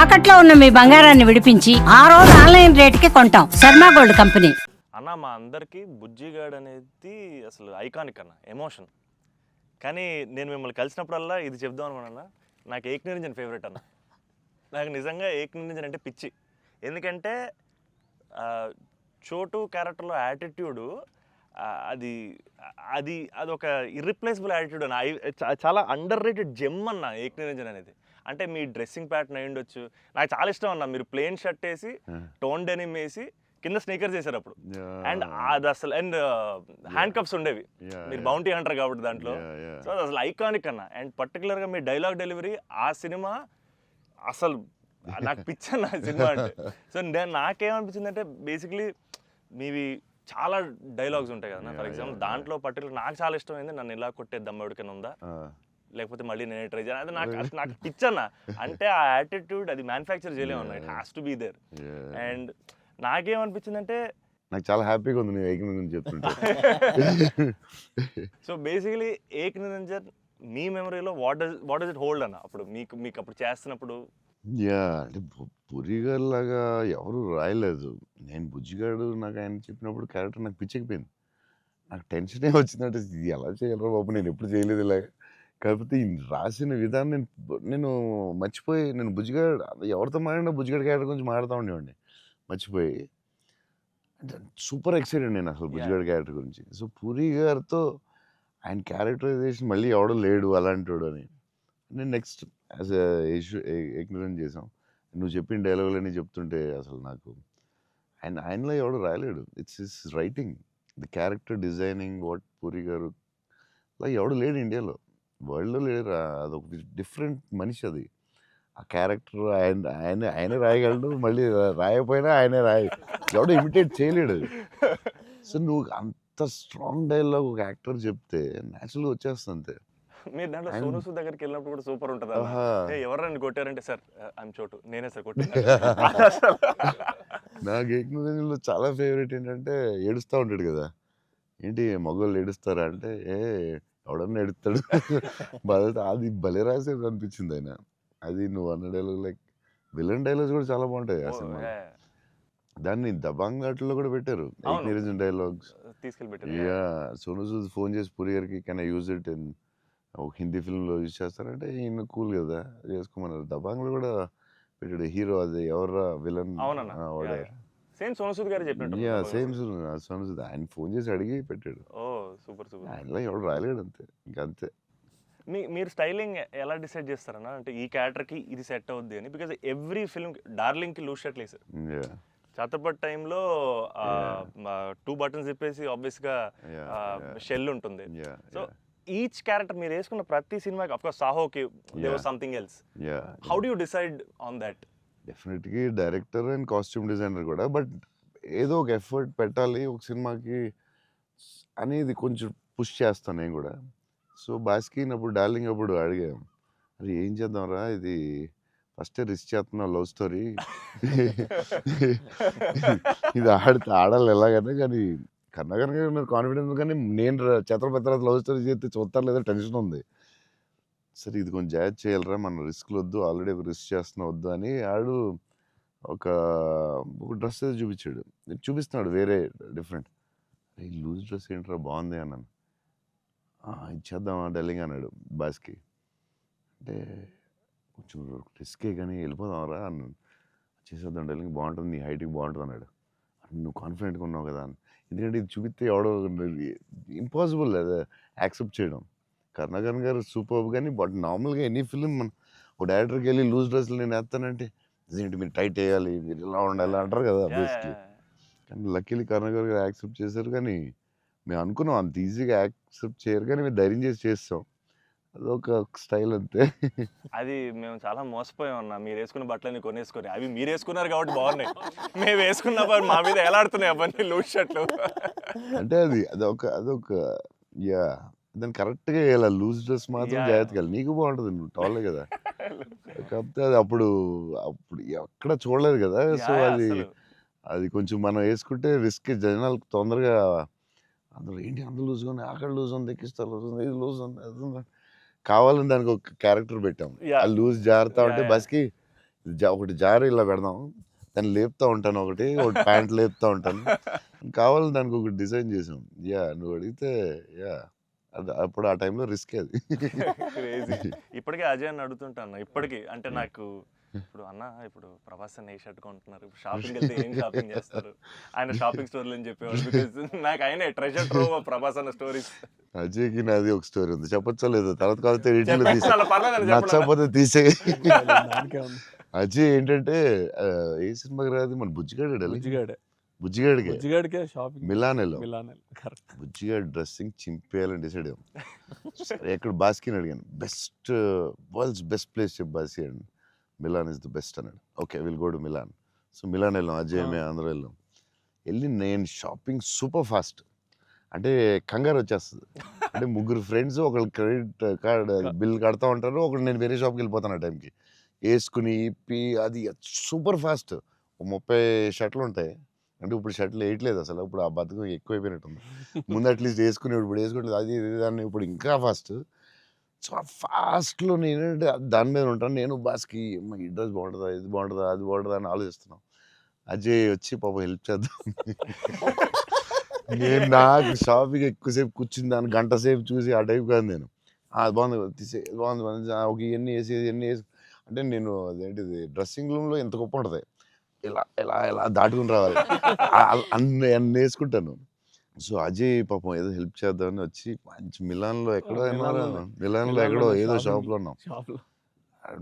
తాకట్లో ఉన్న మీ బంగారాన్ని విడిపించి ఆ రోజు ఆన్లైన్ రేటుకి కొంటాం. Sharma gold company. అన్న మా అందరికీ బుజ్జిగాడ్ అనేది అసలు ఐకానిక్ అన్న ఎమోషన్ కానీ నేను మిమ్మల్ని కలిసినప్పుడల్లా ఇది చెప్దాం అనుకున్నా నాకు ఏక్ నిరంజన్ ఫేవరెట్ అన్న. నాకు నిజంగా ఏక్ నిరంజన్ అంటే పిచ్చి. ఎందుకంటే చోటు క్యారెక్టర్లో యాటిట్యూడు అది అది అది ఒక ఇర్రిప్లేసబుల్ యాటిట్యూడ్ అన్న. ఐ చాలా అండర్ రేటెడ్ జెమ్ అన్న ఏక్ నిరంజన్ అనేది. అంటే మీ డ్రెస్సింగ్ ప్యాటర్న్ అయి ఉండొచ్చు. నాకు చాలా ఇష్టం అన్న. మీరు ప్లెయిన్ షర్ట్ వేసి టోన్ డెనిమ్ వేసి కింద స్నీకర్స్ చేశారు అప్పుడు. అండ్ అది అసలు అండ్ హ్యాండ్ కప్స్ ఉండేవి. మీరు. బౌంటీ అంటారు కాబట్టి దాంట్లో. సో అది అసలు ఐకానిక్ అన్న. అండ్ పర్టికులర్గా మీ డైలాగ్ డెలివరీ ఆ సినిమా అసలు నాకు పిచ్చన్న ఆ సినిమా అంటే. సో నేను నాకేమనిపించింది అంటే బేసిక్లీ మీవి చాలా డైలాగ్స్ ఉంటాయి కదా ఫర్ ఎగ్జాంపుల్ దాంట్లో పర్టికులర్ నాకు చాలా ఇష్టమైంది నన్ను ఇలా కొట్టే దమ్మెడికైనా ఉందా? లేకపోతే మళ్ళీ నేనే ట్రై చేయాలి అది నాకు అది నాకు పిచ్చన్న. అంటే ఆ యాటిట్యూడ్ అది మ్యానుఫ్యాక్చర్ చేయలేము అన్న it has to be there and నాకేమనిపించిందంటే నాకు చాలా హ్యాపీగా ఉంది నేను ఏకం గురించి చెప్తుంటే. సో బేసికలీ ఏక్ నిరంజన్ మీ మెమరీలో what does what does it hold అన్న? అప్పుడు మీకు మీకు అప్పుడు చేస్తున్నప్పుడు? యా అంటే పురిగారు లాగా ఎవరు రాయలేదు. నేను బుజ్జిగాడు నాకు ఆయన చెప్పినప్పుడు క్యారెక్టర్ నాకు పిచ్చెక్కిపోయింది. నాకు టెన్షనే వచ్చిందంటే ఇది ఎలా చేయాలరా బాబు? నేను ఎప్పుడు చేయలేదు ఇలాగ. కాకపోతే రాసిన విధానం నేను నేను మర్చిపోయి నేను బుజ్జిగాడు ఎవరితో మాట్లాడినా బుజ్జిగాడు క్యారెక్టర్ గురించి మాట్లాడుతూ ఉండేవాడిని మర్చిపోయి. అంటే సూపర్ ఎక్సైటెడ్ నేను అసలు బుజ్జిగాడు క్యారెక్టర్ గురించి. సో పూరి గారితో ఆయన క్యారెక్టరైజేషన్ మళ్ళీ ఎవడో లేడు అలాంటి అని. నేను నెక్స్ట్ యాజ్ ఎగ్నరెంట్ చేసాం నువ్వు చెప్పిన డైలాగులన్నీ చెప్తుంటే అసలు నాకు ఆయన ఆయనలో ఎవడు రాయలేడు. It's is writing. The character designing what Puri గారు అలా ఎవడు లేడు ఇండియాలో. వరల్డ్లో లేడు రా- అదొక డిఫరెంట్ మనిషి అది. ఆ క్యారెక్టర్ ఆయన ఆయన ఆయనే రాయగలడు మళ్ళీ రాయకపోయినా ఆయనే రాయ ఎవడు ఇమిటేట్ చేయలేడు. సో నువ్వు అంత స్ట్రాంగ్ డైలాగ్ ఒక యాక్టర్ చెప్తే న్యాచురల్గా వచ్చేస్తుంది అంతే. మీరు దాంట్లో సోను సూద్ దగ్గరికి వెళ్ళినప్పుడు కూడా సూపర్ ఉంటుంది. ఎవరు నన్ను కొట్టారంటే సార్ ఐమ్ చోటు. నేనే సార్ కొట్టాను. నాకు ఏకనలో చాలా ఫేవరెట్ ఏంటంటే ఏడుస్తూ ఉంటాడు కదా. ఏంటి మగవాళ్ళు ఏడుస్తారా అంటే ఏ ఎవడన్నా ఏడుస్తాడు బాధ అది భలే రాసేది అనిపించింది ఆయన. అది నువ్వు అన్న డైలాగ్ లైక్ విలన్ డైలాగ్స్ కూడా చాలా బాగుంటాయి ఆ సినిమా దాన్ని దబాంగ్ ఆటలో కూడా పెట్టారు. Niranjan dialogues yeah. Sonu Sood phone చేసి పూరి గారికి can I use it in ఒక హిందీ ఫిల్మ్లో యూజ్ చేస్తారంటే ఈయన కూల్ కదా చేసుకోమన్నారు. దబాంగ్లో కూడా పెట్టాడు హీరో అది ఎవర్రా విలన్ సేమ్ సోను సూద్ గారు చెప్పినట్టు యా సేమ్ సోను సూద్ ఆయన ఫోన్ చేసి అడిగి పెట్టాడు. ఓ. Super super. ఆయనలో ఎవడు రాయలేడు అంతే ఇంకా అంతే. మీ మీరు స్టైలింగ్ ఎలా డిసైడ్ చేస్తారన్న అంటే ఈ character కి ఇది సెట్ అవుద్ది అని బికాజ్ ఎవ్రీ ఫిల్మ్ డార్లింగ్కి లూజ్ షర్ట్ యా. ఛత్రపతి టైంలో టూ బటన్స్ చెప్పేసి ఆబ్వియస్గా. షెల్ ఉంటుంది. సో ఈచ్ క్యారెక్టర్ మీరు వేసుకున్న ప్రతి సినిమాకి అఫ్ కోర్స్ సాహోకి దేవర్. Something else yeah. How do you decide on that డెఫినెట్గా డైరెక్టర్ అండ్ కాస్ట్యూమ్ డిజైనర్ కూడా బట్ ఏదో ఒక ఎఫర్ట్ పెట్టాలి ఒక సినిమాకి అనేది కొంచెం పుష్ చేస్తాను నేను కూడా. సో బాస్కి అప్పుడు డార్లింగ్ అప్పుడు అడిగాం అరే ఏం చేద్దాంరా ఇది ఫస్ట్ రిస్క్ చేస్తున్నావు లవ్ స్టోరీ. ఇది ఆడితే ఆడాలి ఎలాగైనా కానీ కన్నా కనుక మీరు కాన్ఫిడెన్స్ కానీ నేను ర- ఛత్రపతి లవ్ స్టోరీ చేస్తే చూస్తారు లేదా టెన్షన్ ఉంది. సరే ఇది కొంచెం జాగ్రత్త చేయాలరా మన రిస్క్లు వద్దు ఆల్రెడీ రిస్క్ చేస్తున్నా వద్దు అని ఆడు ఒక ఒక డ్రెస్ అయితే చూపించాడు. చూపిస్తున్నాడు వేరే డిఫరెంట్. ఈ లూజ్ డ్రెస్ ఏంట్రా బాగుంది అన్నాను. "ఆ, ఇచ్చేద్దామా డెల్లింగ్ అన్నాడు బాస్కి. అంటే కొంచెం రిస్కే కానీ వెళ్ళిపోదాంరా అన్నాను. చేసేద్దాం డెల్లింగ్ బాగుంటుంది నీ హైట్కి బాగుంటుంది అన్నాడు. "అంటే నువ్వు కాన్ఫిడెంట్గా ఉన్నావు కదా అని ఎందుకంటే ఇది చూపిస్తే ఎవడో ఇంపాసిబుల్ అది యాక్సెప్ట్ చేయడం. కరుణాకరణ్ గారు సూపర్ కానీ బట్ నార్మల్గా ఎనీ ఫిలిం మన ఒక డైరెక్టర్కి వెళ్ళి లూజ్ డ్రెస్లు నేను వేస్తానంటే ఇదేంటి మీరు టైట్ వేయాలి మీరు ఇలా ఉండాలి అంటారు కదా బేసిక్లీ కానీ లక్కీలీ కరుణాకర్ గారు యాక్సెప్ట్ చేశారు కానీ మేము అనుకున్నాం అంత ఈజీగా యాక్సెప్ట్ చేయరు కానీ మేము ధైర్యం చేసి చేస్తాం. అదొక స్టైల్ అంతే. అది మేము చాలా మోసపోయాం అన్న. మీరు వేసుకున్న బట్టలన్నీ కొనేసుకొని. అవి మీరు వేసుకున్నారు కాబట్టి బాగున్నాయి. మేము వేసుకున్నప్పుడు మా మీద ఎలాడుతున్నాయి అవన్నీ లూజ్ షర్ట్లు? అంటే అది అదొక అదొక యా దాన్ని కరెక్ట్గా వేయాలి. లూజ్ డ్రెస్ మాత్రం. జాగ్రత్తగా. నీకు బాగుంటుంది నువ్వు టాలే కదా. కాకపోతే అది అప్పుడు అప్పుడు ఎక్కడ చూడలేదు కదా. సో అది. అది కొంచెం మనం వేసుకుంటే రిస్క్ జనాలకు తొందరగా అందరూ ఏంటి అంత లూజ్ ఉంది? అక్కడ లూజ్ ఉంది ఎక్కిస్తా లూజ్ ఉంది ఇది లూజ్ ఉంది అది ఉంది. కావాలని దానికి ఒక క్యారెక్టర్ పెట్టాం. Yeah. ఆ లూజ్ జారుతా ఉంటే Yeah, yeah. బస్కి జా- ఒకటి జారి ఇలా పెడదాం దాన్ని లేపుతా ఉంటాను ఒకటి ఒకటి ప్యాంట్ లేపుతా ఉంటాను. కావాలని దానికి ఒకటి డిజైన్ చేసాం. యా నువ్వు అడిగితే యా అది అప్పుడు ఆ టైంలో రిస్క్ అది. క్రేజీ ఇప్పటికే అజయ్ అని అడుగుతుంటాను. ఇప్పటికీ అంటే నాకు ఇప్పుడు అన్న ఇప్పుడు ప్రభాస్ అన్న ఏ షర్ట్ కొంటున్నారు? ఇప్పుడు షాపింగ్ వెళ్తే ఏం షాపింగ్ చేస్తారు? ఆయన షాపింగ్ స్టోర్లు అని చెప్పేవాడు బికాస్ నాకు ఆయన ట్రెజర్ ట్రో ప్రభాస్ అన్న స్టోరీస్ అజయ్కి నాది ఒక స్టోరీ ఉంది. చెప్పొచ్చా లేదు? తర్వాత పర్లేదు నచ్చకపోతే తీసే అజయ్ ఏంటంటే ఏ సినిమాకి రాదు మన బుజ్జిగాడు బుజ్జిగాడే. బుజ్జిగాడికి? బుజ్జిగాడికే షాపింగ్ మిలాన్ వెళ్ళాం మిలాన్ కరెక్ట్ బుజ్జిగాడు డ్రెస్సింగ్ చింపేయాలని డిసైడ్ అయ్యాం. ఎక్కడ బాస్కిని అడిగాను. బెస్ట్ వరల్డ్స్ బెస్ట్ ప్లేస్ చెప్పు బాస్కి అండి మిలాన్ ఇస్ ద బెస్ట్ అన్నాడు. Okay will go to Milan so Milan వెళ్ళాం అజయ్ మేము అందరూ వెళ్ళాం. వెళ్ళి నేను షాపింగ్ సూపర్ ఫాస్ట్ అంటే కంగారు వచ్చేస్తుంది. అంటే ముగ్గురు ఫ్రెండ్స్ ఒకళ్ళు క్రెడిట్ కార్డ్ బిల్ కడతా ఉంటారు ఒకళ్ళు నేను వేరే షాప్కి వెళ్ళిపోతాను ఆ టైంకి వేసుకుని ఇప్పి అది సూపర్ ఫాస్ట్ ముప్పై షర్ట్లు ఉంటాయి. అంటే ఇప్పుడు షర్ట్లు వేయట్లేదు అసలు. ఇప్పుడు ఆ బతుకు ఎక్కువైపోయినట్టుంది. ముందు అట్లీస్ట్ వేసుకుని ఇప్పుడు వేసుకోవట్లేదు అది దాన్ని ఇప్పుడు ఇంకా ఫాస్ట్ సో ఆ ఫాస్ట్లో నేను దాని మీద ఉంటాను. నేను బాస్కి ఈ డ్రెస్ బాగుంటుందా ఇది బాగుంటుందా అది బాగుంటుందా అని ఆలోచిస్తున్నాం. అజయ్ వచ్చి పాప హెల్ప్ చేద్దాం నేను నాకు షాపింగ్ ఎక్కువసేపు కూర్చుని దాన్ని గంట సేపు చూసి ఆ టైప్ కాదు నేను. అది బాగుంది తీసే ఇది బాగుంది బాగుంది ఒక ఇవన్నీ వేసి ఇవన్నీ వేసి. అంటే నేను అదేంటిది డ్రెస్సింగ్ రూమ్లో ఎంత గొప్ప ఉంటుంది. ఇలా ఇలా ఇలా దాటుకుని రావాలి. అన్ని అన్ని వేసుకుంటాను సో అజయ్ పాపం ఏదో హెల్ప్ చేద్దామని వచ్చి మంచి మిలాన్లో ఎక్కడో. మిలాన్లో ఎక్కడో ఏదో. షాప్లో ఉన్నాం.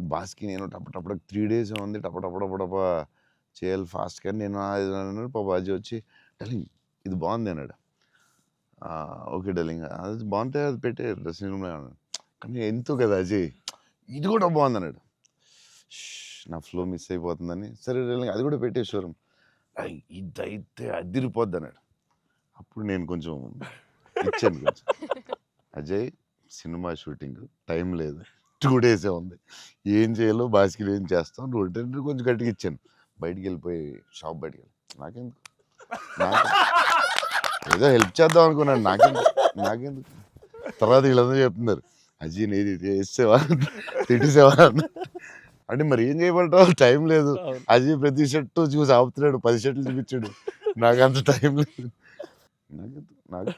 బాస్కి నేను టప టప త్రీ డేస్ ఉంది టప టప టప టప చేయాలి ఫాస్ట్ కానీ నేను పాప అజయ్ వచ్చి డలింగ్ ఇది బాగుంది అన్నాడు. "ఆ, ఓకే డలింగ్ అది బాగుంటే అది పెట్టే డ్రెస్సింగ్ రూమ్లో అన్నాడు కానీ ఎంతో కదా అజయ్? ఇది కూడా బాగుంది అన్నాడు. "ష్, నా ఫ్లో మిస్ అయిపోతుందని. సరే డలింగ్ అది కూడా పెట్టే షోరూమ్. ఇది అయితే అదిరిపోద్ది అన్నాడు. అప్పుడు నేను కొంచెం ఇచ్చాను కొంచెం. అజయ్ సినిమా షూటింగ్ టైం లేదు. టూ డేసే ఉంది. ఏం చేయాలో బాస్కిల్ ఏం చేస్తాం? అంటే కొంచెం గట్టిగా ఇచ్చాను. బయటికి వెళ్ళిపోయి షాప్ బయటికి వెళ్ళి. నాకెందుకు? నాకు ఏదో హెల్ప్ చేద్దాం అనుకున్నాను. నాకెందుకు? నాకెందుకు? తర్వాత వీళ్ళందరూ చెప్తున్నారు. అజీ నీది చేసేవా? తిట్టేసేవా? అంటే మరి ఏం చేయమంటావు టైం లేదు. అవును. అజీ ప్రతి షర్టు చూసి ఆపుతున్నాడు. పది షర్ట్లు చూపించాడు. నాకు అంత టైం లేదు. Nugget. Nugget.